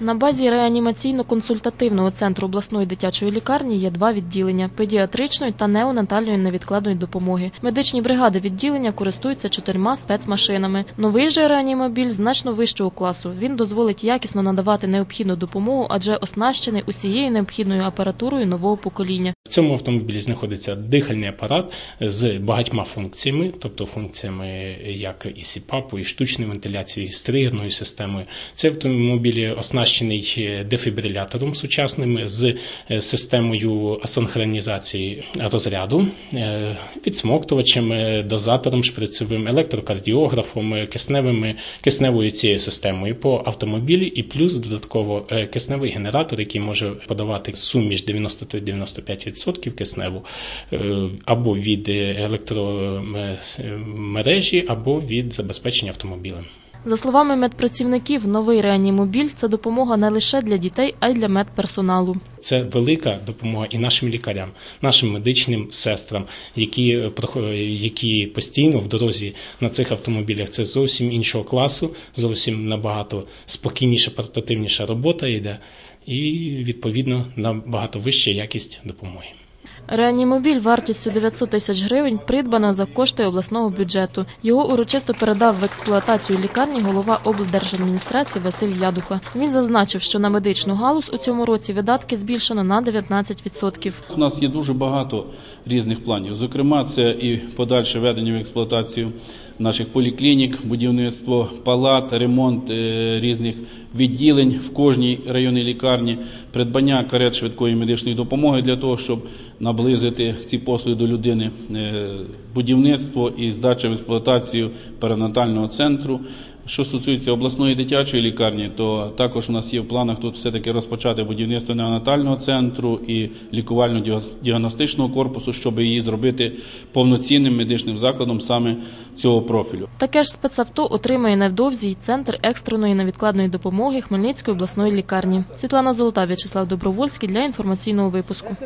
На базі реанімаційно-консультативного центру обласної дитячої лікарні є два відділення – педіатричної та неонатальної невідкладної допомоги. Медичні бригади відділення користуються чотирма спецмашинами. Новий же реанімобіль значно вищого класу. Він дозволить якісно надавати необхідну допомогу, адже оснащений усією необхідною апаратурою нового покоління. В цьому автомобілі знаходиться дихальний апарат з багатьма функціями, тобто функціями як і СІПАПу, і штучної вентиляції, і з тригерною системою. Цей автомобіль оснащений дефібрилятором сучасним з е, системою асинхронізації розряду, е, відсмоктувачем, е, дозатором шприцевим, електрокардіографом, е, кисневими, кисневою цією системою по автомобілі, і плюс додатково е, кисневий генератор, який може подавати суміш 93-95% кисневу е, або від електромережі, або від забезпечення автомобілем. За словами медпрацівників, новий реанімобіль – це допомога не лише для дітей, а й для медперсоналу. Це велика допомога і нашим лікарям, нашим медичним сестрам, які, е, які постійно в дорозі на цих автомобілях. Це зовсім іншого класу, зовсім набагато спокійніша, портативніша робота йде, і відповідно набагато вища якість допомоги. Реанімобіль вартістю 900 тисяч гривень придбано за кошти обласного бюджету. Його урочисто передав в експлуатацію лікарні голова облдержадміністрації Василь Ядуха. Він зазначив, що на медичну галузь у цьому році видатки збільшено на 19%. У нас є дуже багато різних планів. Зокрема, це і подальше введення в експлуатацію наших поліклінік, будівництво палат, ремонт е, різних відділень в кожній районній лікарні, придбання карет швидкої медичної допомоги для того, щоб наблизити ці послуги до людини, е, будівництво і здача в експлуатацію перинатального центру. Що стосується обласної дитячої лікарні, то також у нас є в планах тут все-таки розпочати будівництво неонатального центру і лікувально-діагностичного корпусу, щоб її зробити повноцінним медичним закладом саме цього профілю. Таке ж спецавто отримає невдовзі й центр екстреної невідкладної допомоги Хмельницької обласної лікарні. Світлана Золота, В'ячеслав Добровольський для інформаційного випуску.